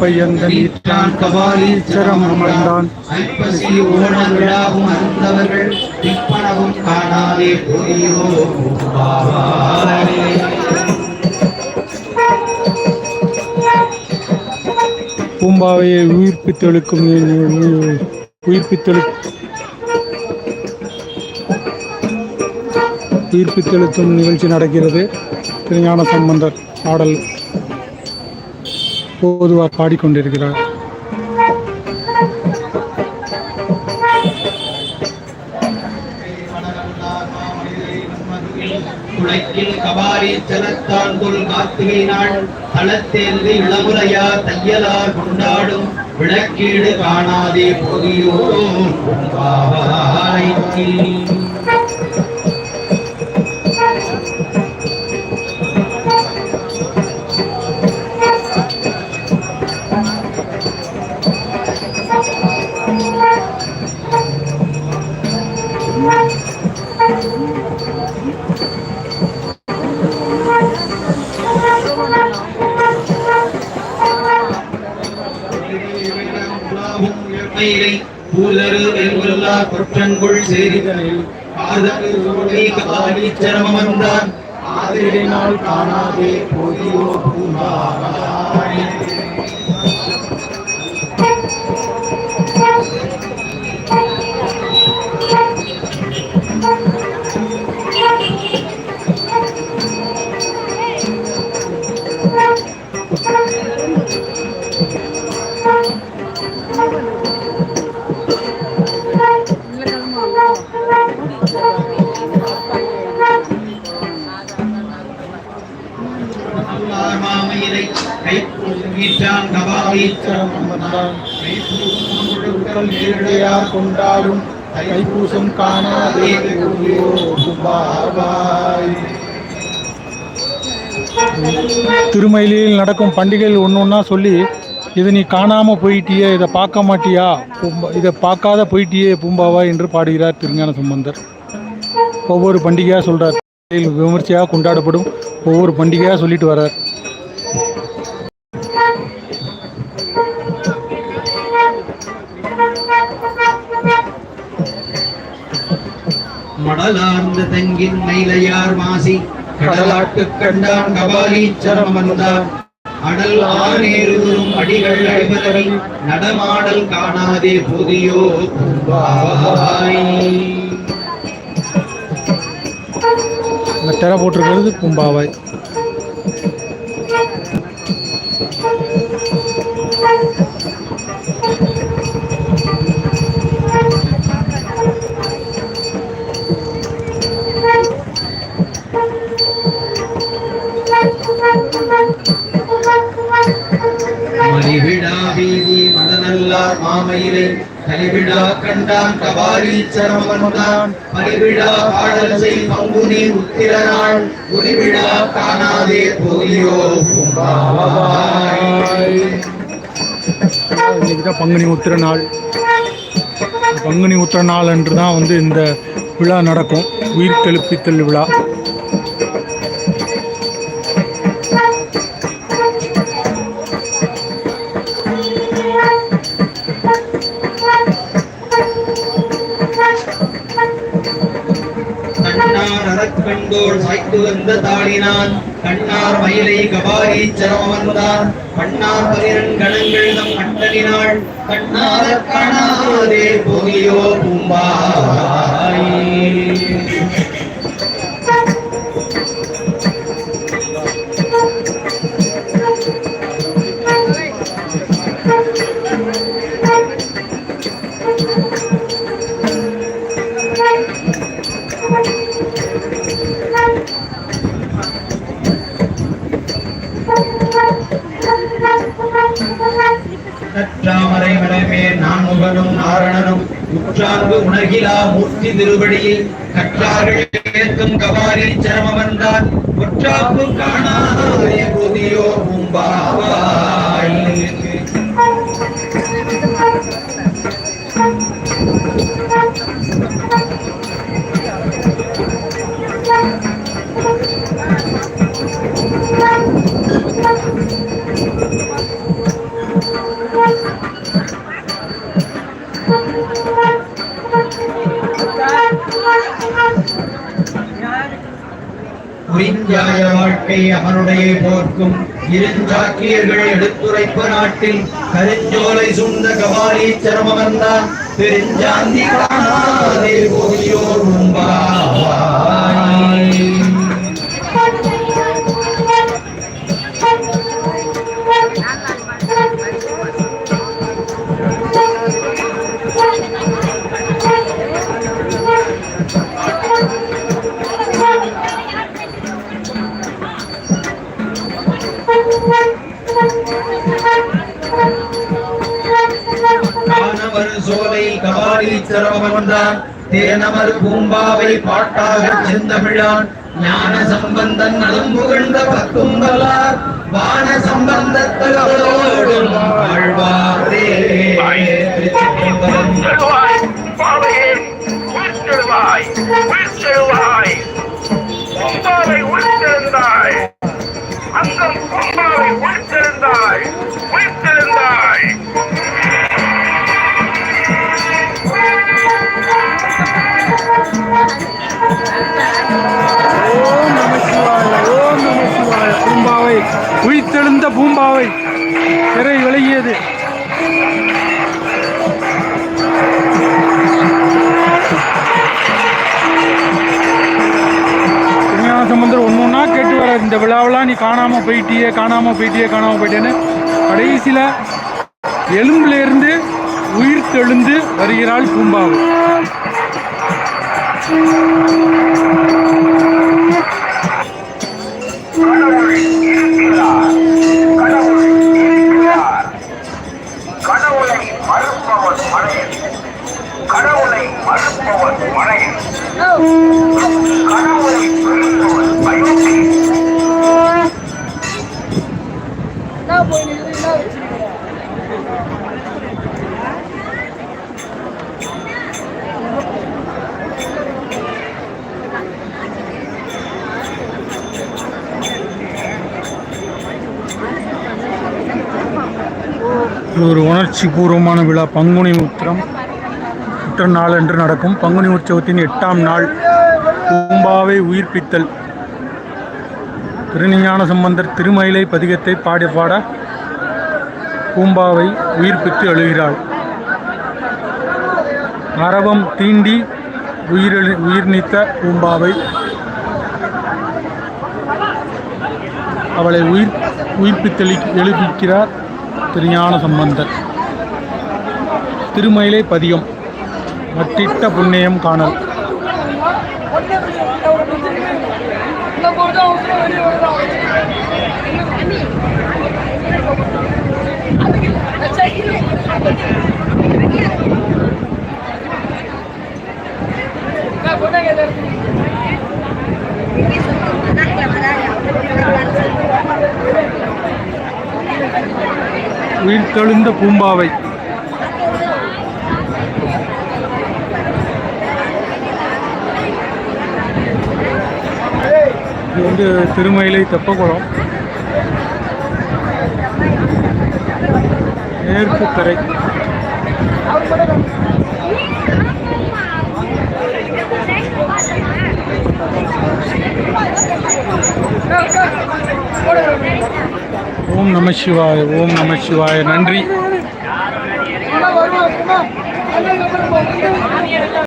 பையந்தன் ஈற்றான் கபாலீச்சரம் அமர்ந்தான் ஐப்பசி ஓண விழாவும் அருந்தவர்கள் திப்பனவும் காணாதே போயோ பூம்பாவையை உயிர்ப்பித்தெழுக்கும் உயிர்ப்பித்தெழு உயிர்ப்பித்தெழுத்தும் நிகழ்ச்சி நடக்கிறது. திருஞான சம்பந்தர் பாடல் போதுவார் பாடிக்கொண்டிருக்கிறார். உலகில் கபாரி செலத்தான் கொள் கார்த்திகை நாள் தளத்தேந்து இளமுறையா தையலார் கொண்டாடும் விளக்கீடு காணாதே பொதியோ கொற்றங்குள் சேரிதனில் ஆதரு சோழை கபாலி ஆதிரினால் காணாதே பொதியோ பூமாவாய் கைப்பூட்டான் நேரடியார் கொண்டாடும். தைப்பூசம் காணாதே திருமயிலில் நடக்கும் பண்டிகைகள் ஒன்று ஒன்றா சொல்லி இதை நீ காணாமல் போயிட்டியே இதை பார்க்க மாட்டியா? பூம்பா இதை பார்க்காத போயிட்டியே பூம்பாவா? என்று பாடுகிறார் திருஞான சம்பந்தர். ஒவ்வொரு பண்டிகையாக சொல்கிறார் விமர்சையாக கொண்டாடப்படும். ஒவ்வொரு பண்டிகையாக சொல்லிட்டு வர்றார். மடலார்ந்த தங்கின் மயிலையார் மாசி கடலாட்டு கண்டான் கபாலீச்சரம் வந்தான் அடல் ஆனேறுதும் அடிகள் அழிவதறி நடமாடல் காணாதே புதியோ பூம்பாவாய். இந்த திரை போட்டிருக்கிறது பூம்பாவாய் மதநல்லார் மாமையிலே. கலிவிழா கண்டான் கபாலீச்சரம் வந்தான். பரிவிழா பாடல் செய் பங்குனி உத்திர நாள் ஒளிவிழா காணாதே போலியோ பங்குனி உத்திர நாள் பங்குனி உத்திர நாள் அன்று தான் வந்து இந்த விழா நடக்கும். உயிர் தெளிப்பித்தல் விழா. அறக்கண்டோள் சாய்த்து வந்த தாளினான் கண்ணார் மயிலை கபாரி வந்தான். கண்ணார் பதினெண் கணங்கள் தம் கண்டனினாள் கண்ணார காணாதே போகியோ பூம்பாய். நான் நாரணனும் உற்றார்பு உணர்கிலா மூர்த்தி திருவடியில். கற்றார்கள் ஏற்கும் கபாரி சரம வந்தான் ஒற்றாப்பு காணாதே புதியோ பூம்பாவாய் அத்தியாய வாழ்க்கை அவனுடைய போர்க்கும் இருஞ்சாக்கியர்கள் எடுத்துரைப்ப நாட்டில் கருஞ்சோலை சூழ்ந்த கபாலி சிரமவந்தான் பெருஞ்சாந்தி காணாதே போயோர் மும்பாய் காணவர் சோலை கபாலி சிரமவந்தான் தேனமர் பூம்பாவை பாட்டாக செந்தமிழான். ஞான சம்பந்தன் நலம் புகழ்ந்த பத்தும்பலார் வான சம்பந்தத்தோடு பூம்பாவை திரை விலகியது. சம்பந்தர் ஒன்று ஒன்றா கேட்டு வர. இந்த விழாவெல்லாம் நீ காணாமல் போயிட்டியே காணாமல் போயிட்டியே காணாமல் போயிட்டேன்னு கடைசியில் எலும்புலேருந்து உயிர் தெழுந்து வருகிறாள் பூம்பாவை. இது ஒரு உணர்ச்சி பூர்வமான விழா பங்குனி உத்திரம் உற்ற நாள் என்று நடக்கும். பங்குனி உற்சவத்தின் எட்டாம் நாள் பூம்பாவை உயிர்ப்பித்தல். திருஞான சம்பந்தர் திருமயிலை பதிகத்தை பாடி பாட பூம்பாவை உயிர்ப்பித்து எழுகிறாள். அரவம் தீண்டி உயிரெழு உயிர்நீத்த பூம்பாவை. அவளை உயிர் உயிர்ப்பித்தளி எழுப்பிக்கிறார் திருஞான சம்பந்தர். திருமயிலை பதியம் மட்டிட்ட புண்ணியம் காணல். உயிர் தெழுந்த பூம்பாவை. இது வந்து திருமயிலை தெப்பக்குளம். மேற்கு கரை. ஓம் நம சிவாய ஓம் நம சிவாய. நன்றி.